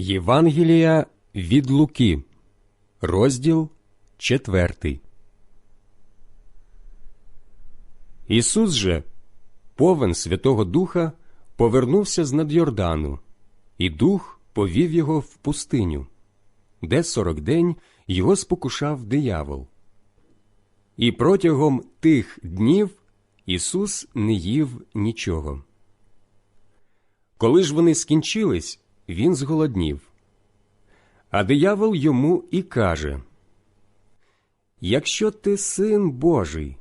Євангелія від Луки, розділ четвертий. Ісус же, повен Святого Духа, повернувся з над Йордану, і дух повів його в пустиню, де сорок день його спокушав диявол. І протягом тих днів Ісус не їв нічого. Коли ж вони скінчились, він зголоднів. А диявол йому і каже Якщо ти син Божий,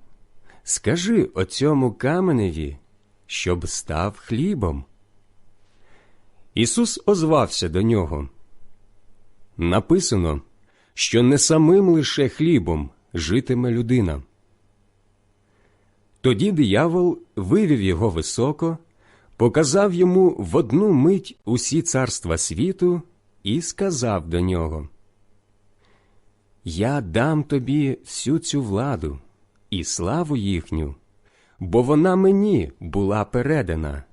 скажи оцьому каменеві, щоб став хлібом. Ісус озвався до нього. Написано, що не самим лише хлібом житиме людина. Тоді диявол вивів його високо, показав йому в одну мить усі царства світу і сказав до нього Я дам тобі всю цю владу і славу їхню, бо вона мені була передана,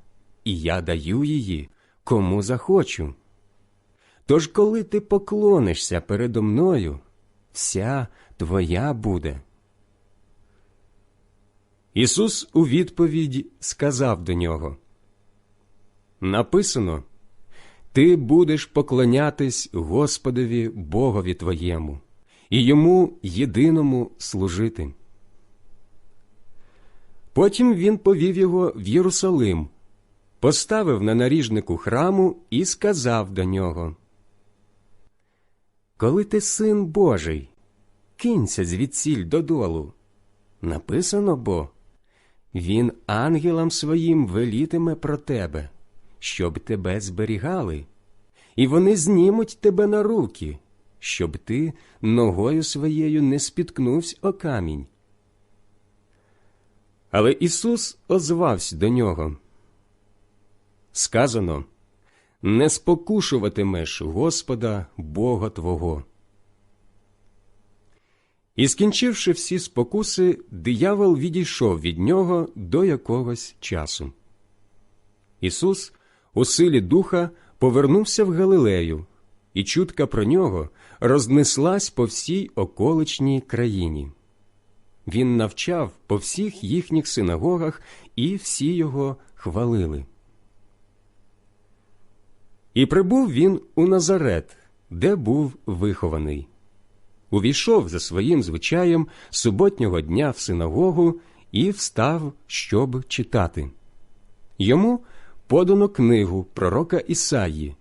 і я даю її кому захочу. Тож, коли ти поклонишся передо мною, вся твоя буде. Ісус у відповідь сказав до нього Написано Ти будеш поклонятись Господові Богові твоєму і йому єдиному служити. Потім він повів його в Єрусалим, поставив на наріжнику храму і сказав до нього Коли ти син Божий, кинься звідсіль додолу. Написано бо він ангелам своїм велітиме про тебе, щоб тебе зберігали, і вони знімуть тебе на руки, щоб ти ногою своєю не спіткнувся о камінь. Але Ісус озвався до нього. Сказано не спокушуватимеш Господа Бога Твого. І, скінчивши всі спокуси, диявол відійшов від нього до якогось часу. Ісус у силі духа повернувся в Галилею, і чутка про нього рознеслась по всій околичній країні. Він навчав по всіх їхніх синагогах, і всі його хвалили. І прибув він у Назарет, де був вихований. Увійшов за своїм звичаєм суботнього дня в синагогу і встав, щоб читати. Йому подано книгу пророка Ісаї,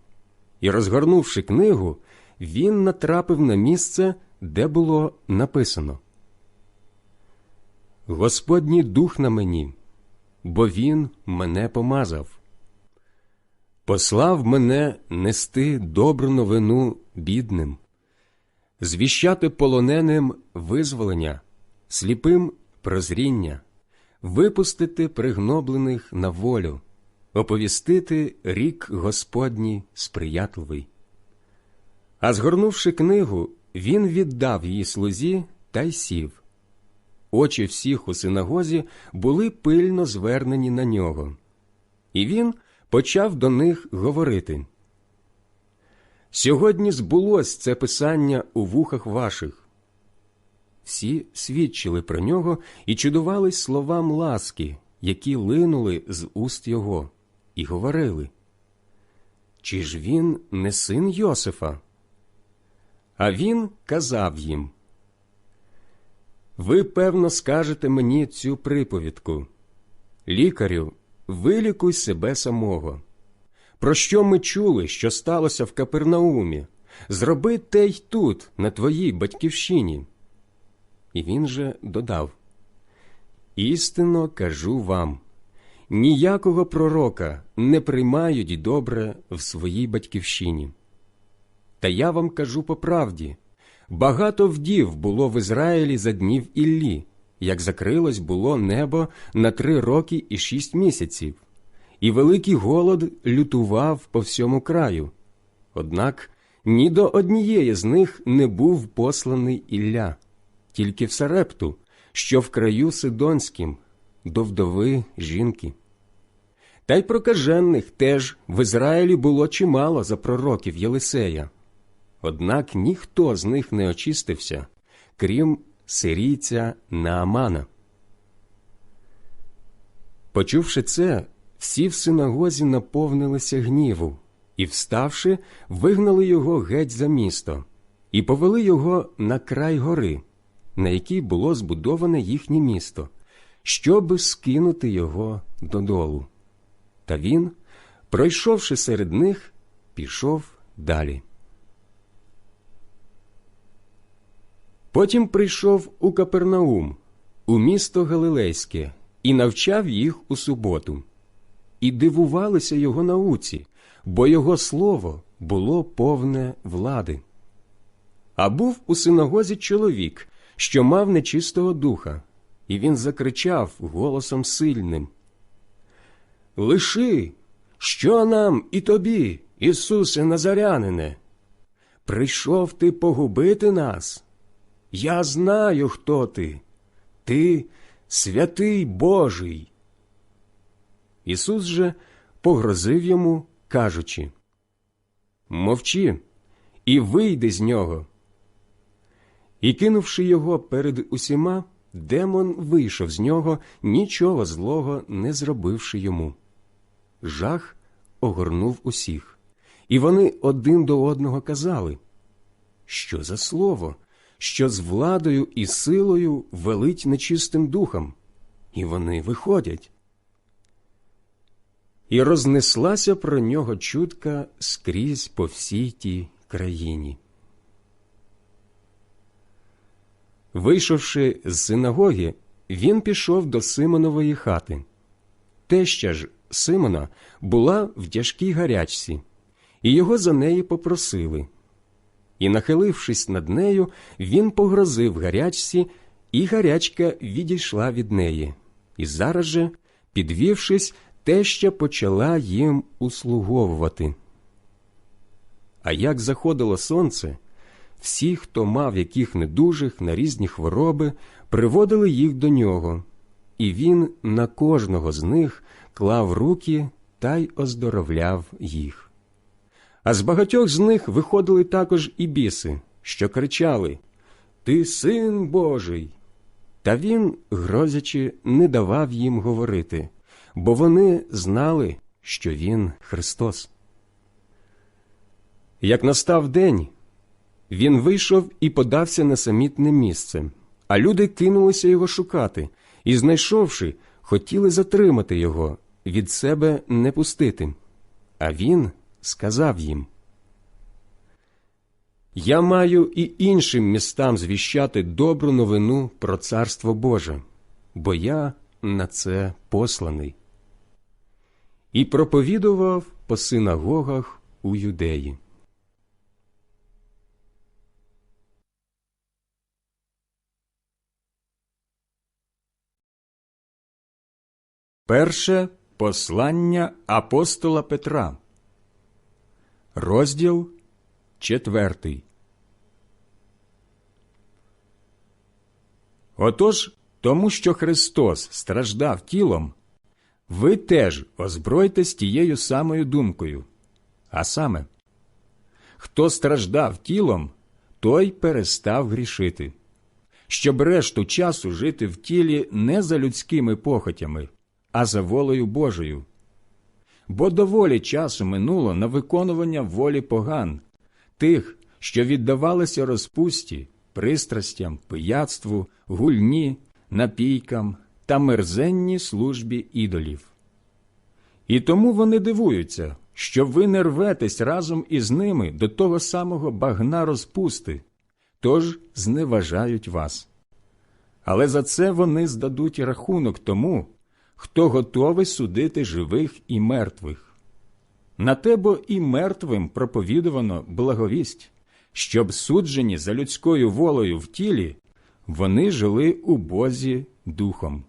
і, розгорнувши книгу, він натрапив на місце, де було написано. Господній дух на мені, бо Він мене помазав. Послав мене нести добру новину бідним, звіщати полоненим визволення, сліпим прозріння, випустити пригноблених на волю, оповістити рік Господній сприятливий. А згорнувши книгу, він віддав її слузі та й сів. Очі всіх у синагозі були пильно звернені на нього, і він почав до них говорити. Сьогодні збулось це писання у вухах ваших. Всі свідчили про нього і чудувались словам ласки, які линули з уст його, і говорили. Чи ж він не син Йосифа? А він казав їм Ви, певно, скажете мені цю приповідку. Лікарю, вилікуй себе самого. Про що ми чули, що сталося в Капернаумі? Зроби те й тут, на твоїй батьківщині. І він же додав Істинно кажу вам ніякого пророка не приймають добре в своїй батьківщині. Та я вам кажу по правді багато вдів було в Ізраїлі за днів Іллі, як закрилось було небо на три роки і шість місяців, і великий голод лютував по всьому краю. Однак ні до однієї з них не був посланий Ілля, тільки в Сарепту, що в краю Сидонським, до вдови жінки. Та й прокажених теж в Ізраїлі було чимало за пророків Єлисея. Однак ніхто з них не очистився, крім сирійця Наамана. Почувши це, всі в синагозі наповнилися гніву і, вставши, вигнали його геть за місто і повели його на край гори, на якій було збудоване їхнє місто, щоби скинути його додолу. Та він, пройшовши серед них, пішов далі. Потім прийшов у Капернаум, у місто Галилейське, і навчав їх у суботу. І дивувалися його науці, бо його слово було повне влади. А був у синагозі чоловік, що мав нечистого духа, і він закричав голосом сильним Лиши, що нам і тобі, Ісусе Назарянине? Прийшов ти погубити нас? Я знаю, хто ти. Ти святий Божий. Ісус же погрозив йому, кажучи Мовчи і вийди з нього. І, кинувши його перед усіма, демон вийшов з нього, нічого злого не зробивши йому. Жах огорнув усіх, і вони один до одного казали Що за слово, що з владою і силою велить нечистим духом, і вони виходять. І рознеслася про нього чутка скрізь по всій тій країні. Вийшовши з синагоги, він пішов до Симонової хати. Теща ж Симона була в тяжкій гарячці, і його за неї попросили. І, нахилившись над нею, він погрозив гарячці, і гарячка відійшла від неї. І зараз же, підвівшись, теща почала їм услуговувати. А як заходило сонце, всі, хто мав яких недужих на різні хвороби, приводили їх до нього, і він на кожного з них клав руки та й оздоровляв їх. А з багатьох з них виходили також і біси, що кричали Ти син Божий. Та він, грозячи, не давав їм говорити, бо вони знали, що він Христос. Як настав день, він вийшов і подався на самітне місце, а люди кинулися його шукати і, знайшовши, хотіли затримати його, від себе не пустити. А він сказав їм Я маю і іншим містам звіщати добру новину про Царство Боже, бо я на це посланий. І проповідував по синагогах у юдеї. Перше послання апостола Петра, розділ четвертий. Отож, тому що Христос страждав тілом, ви теж озбройтесь тією самою думкою. А саме, хто страждав тілом, той перестав грішити, щоб решту часу жити в тілі не за людськими похотями а за волею Божою. Бо доволі часу минуло на виконування волі поган, тих, що віддавалися розпусті, пристрастям, пияцтву, гульні, напійкам та мерзенній службі ідолів. І тому вони дивуються, що ви не рветесь разом із ними до того самого багна розпусти, тож зневажають вас. Але за це вони здадуть рахунок тому, хто готовий судити живих і мертвих. На те бо і мертвим проповідувано благовість, щоб суджені за людською волею в тілі, вони жили у Бозі духом.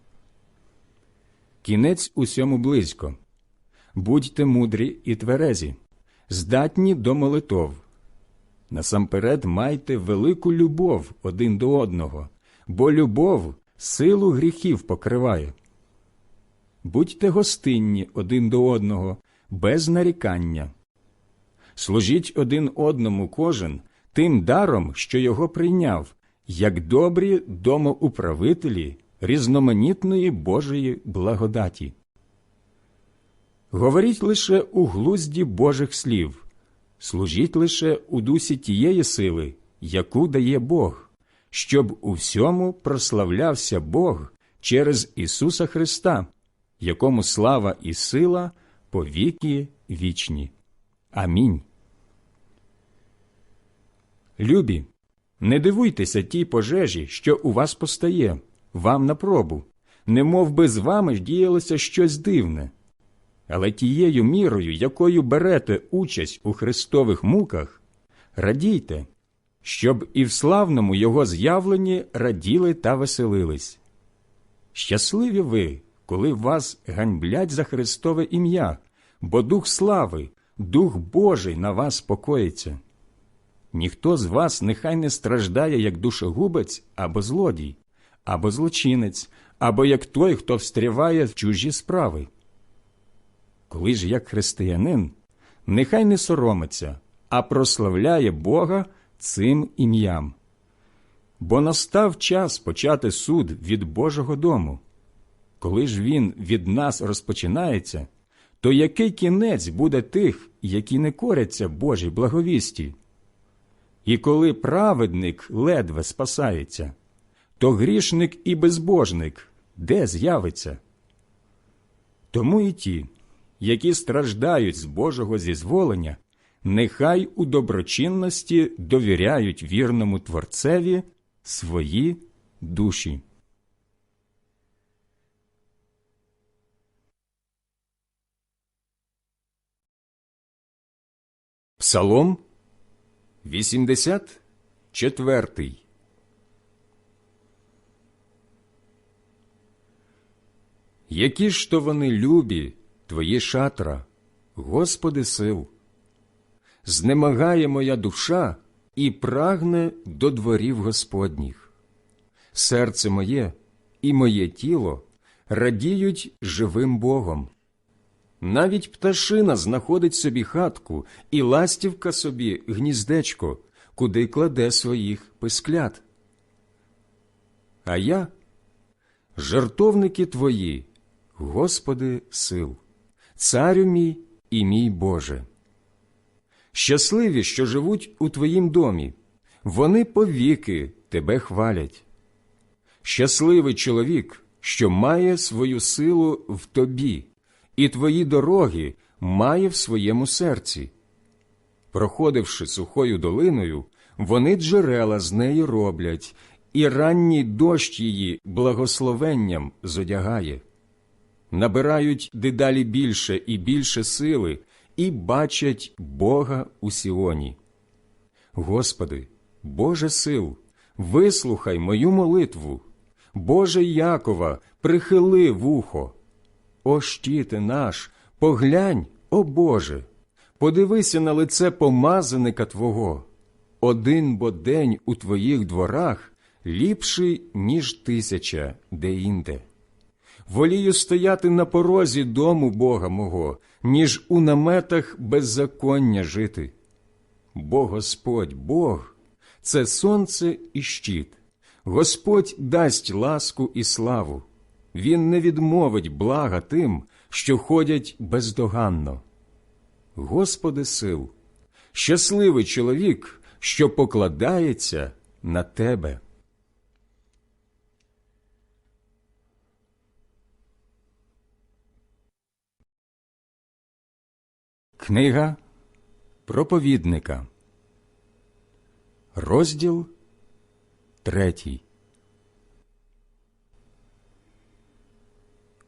Кінець усьому близько. Будьте мудрі і тверезі, здатні до молитов. Насамперед майте велику любов один до одного, бо любов силу гріхів покриває. Будьте гостинні один до одного, без нарікання. Служіть один одному кожен тим даром, що його прийняв, як добрі домоуправителі різноманітної Божої благодаті. Говоріть лише у глузді Божих слів, служіть лише у дусі тієї сили, яку дає Бог, щоб у всьому прославлявся Бог через Ісуса Христа, якому слава і сила по віки вічні. Амінь. Любі, не дивуйтеся тій пожежі, що у вас постає, вам на пробу, не мов би з вами діялося щось дивне. Але тією мірою, якою берете участь у Христових муках, радійте, щоб і в славному Його з'явленні раділи та веселились. Щасливі ви, коли вас ганьблять за Христове ім'я, бо Дух слави, Дух Божий на вас покоїться. Ніхто з вас нехай не страждає як душогубець або злодій, або злочинець, або як той, хто встряває в чужі справи. Коли ж як християнин, нехай не соромиться, а прославляє Бога цим ім'ям. Бо настав час почати суд від Божого дому. Коли ж він від нас розпочинається, то який кінець буде тих, які не коряться Божій благовісті? І коли праведник ледве спасається, то грішник і безбожник де з'явиться? Тому і ті, які страждають з Божого зізволення, нехай у доброчинності довіряють вірному Творцеві свої душі. Псалом 84 Які ж то вони любі, твої шатра, Господи сил! Знемагає моя душа і прагне до дворів Господніх. Серце моє і моє тіло радіють живим Богом. Навіть пташина знаходить собі хатку і ластівка собі гніздечко, куди кладе своїх писклят. А я жартовники твої, Господи сил, царю мій і мій Боже. Щасливі, що живуть у Твоїм домі, вони повіки Тебе хвалять. Щасливий чоловік, що має свою силу в тобі, і твої дороги має в своєму серці. Проходивши сухою долиною, вони джерела з неї роблять, і ранній дощ її благословенням зодягає. Набирають дедалі більше і більше сили і бачать Бога у Сіоні. Господи, Боже сил, вислухай мою молитву, Боже Якова, прихили вухо. О щите наш, поглянь, о Боже, подивися на лице помазаника Твого. Один бо день у Твоїх дворах ліпший, ніж тисяча деінде. Волію стояти на порозі дому Бога мого, ніж у наметах беззаконня жити. Бо Господь Бог це сонце і щит, Господь дасть ласку і славу. Він не відмовить блага тим, що ходять бездоганно. Господи сил, щасливий чоловік, що покладається на Тебе. Книга проповідника, розділ третій.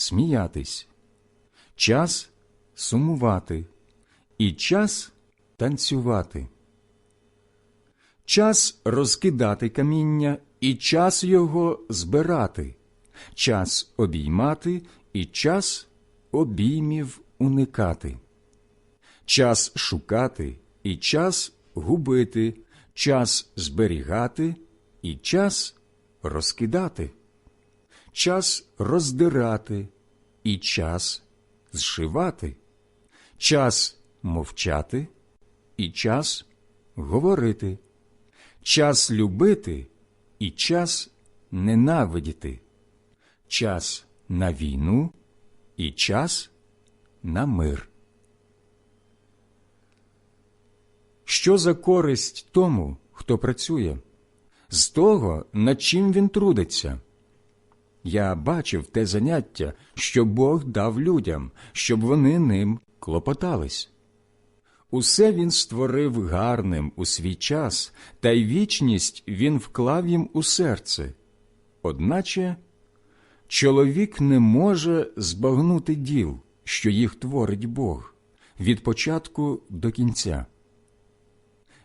сміятись, час сумувати і час танцювати, час розкидати каміння і час його збирати, час обіймати і час обіймів уникати, час шукати і час губити, час зберігати і час розкидати, час роздирати і час зшивати, час мовчати і час говорити, час любити і час ненавидіти, час на війну і час на мир. Що за користь тому, хто працює, з того, над чим він трудиться? Я бачив те заняття, що Бог дав людям, щоб вони ним клопотались. Усе він створив гарним у свій час, та й вічність він вклав їм у серце. Одначе чоловік не може збагнути діл, що їх творить Бог, від початку до кінця.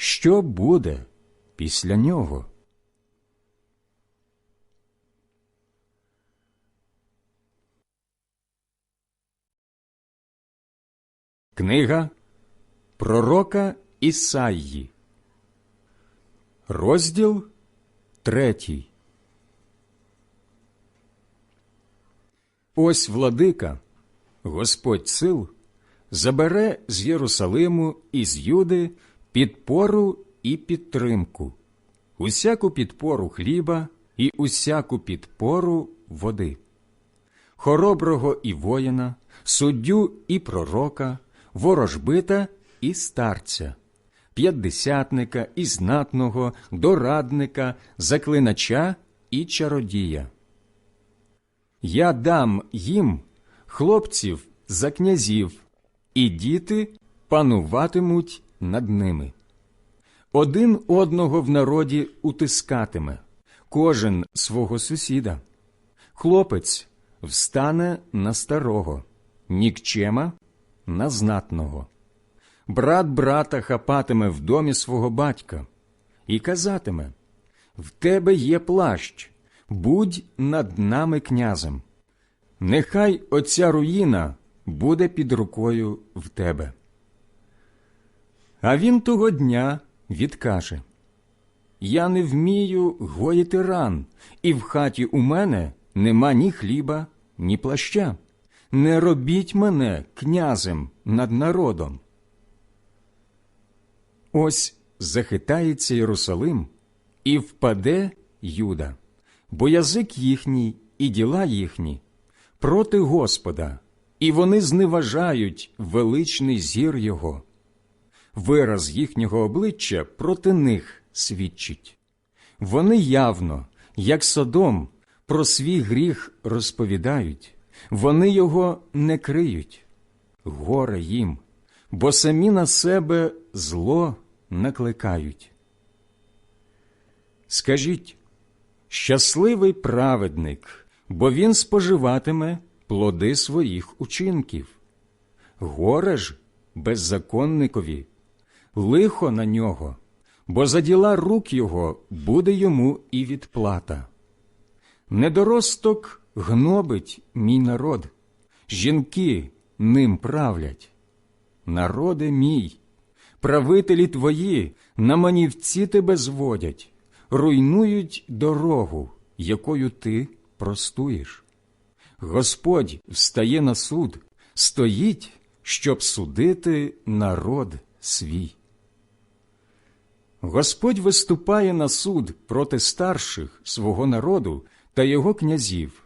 що буде після нього? Книга Пророка Ісаї, розділ третій. Ось владика, Господь сил, забере з Єрусалиму і з Юди підпору і підтримку, усяку підпору хліба і усяку підпору води, хороброго і воїна, суддю і пророка, ворожбита і старця, п'ятдесятника і знатного, дорадника, заклинача і чародія. Я дам їм хлопців за князів, і діти пануватимуть над ними. Один одного в народі утискатиме, кожен свого сусіда. Хлопець встане на старого, нікчема на знатного. Брат брата хапатиме в домі свого батька і казатиме В тебе є плащ, будь над нами князем. Нехай оця руїна буде під рукою в тебе. А він того дня відкаже Я не вмію гоїти ран, і в хаті у мене нема ні хліба, ні плаща. Не робіть мене князем над народом. Ось захитається Єрусалим, і впаде Юда, бо язик їхній і діла їхні проти Господа, і вони зневажають величний зір Його. Вираз їхнього обличчя проти них свідчить. Вони явно, як Содом, про свій гріх розповідають, вони його не криють. Горе їм, бо самі на себе зло накликають. Скажіть, щасливий праведник, бо він споживатиме плоди своїх учинків. Горе ж беззаконникові, лихо на нього, бо за діла рук його буде йому і відплата. Недоросток гнобить мій народ, жінки ним правлять. Народе мій, правителі твої на манівці тебе зводять, руйнують дорогу, якою ти простуєш. Господь встає на суд, стоїть, щоб судити народ свій. Господь виступає на суд проти старших свого народу та його князів.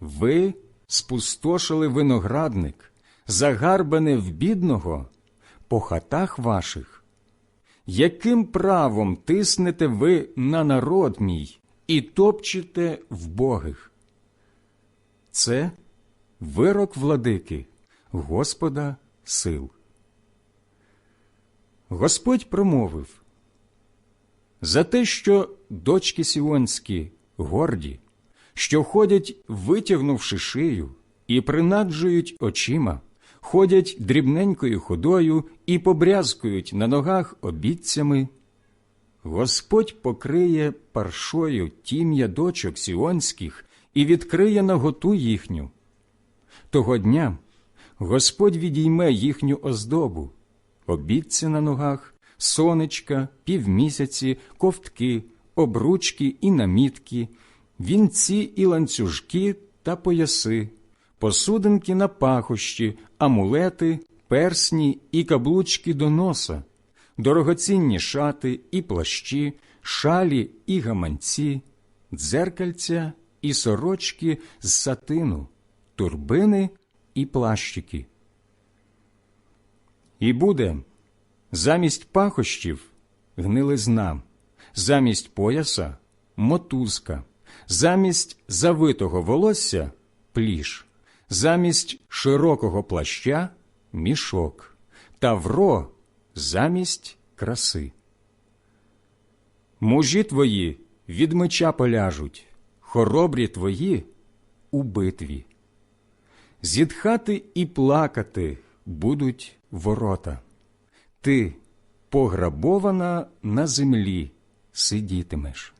Ви спустошили виноградник, загарбане в бідного по хатах ваших. Яким правом тиснете ви на народ мій і топчете вбогих? Це вирок владики, Господа сил. Господь промовив за те, що дочки сіонські горді, що ходять, витягнувши шию, і принаджують очима, ходять дрібненькою ходою і побрязкують на ногах обідцями. Господь покриє паршою тім'я дочок сіонських і відкриє наготу їхню. Того дня Господь відійме їхню оздобу, обідці на ногах, сонечка, півмісяці, ковтки, обручки і намітки, вінці і ланцюжки та пояси, посудинки на пахощі, амулети, персні і каблучки до носа, дорогоцінні шати і плащі, шалі і гаманці, дзеркальця і сорочки з сатину, турбини і плащики. І буде. Замість пахощів гнилизна, замість пояса мотузка, замість завитого волосся пліш, замість широкого плаща мішок, тавро замість краси. Мужі твої від меча поляжуть, хоробрі твої у битві. Зітхати і плакати будуть ворота. Ти, пограбована на землі, сидітимеш.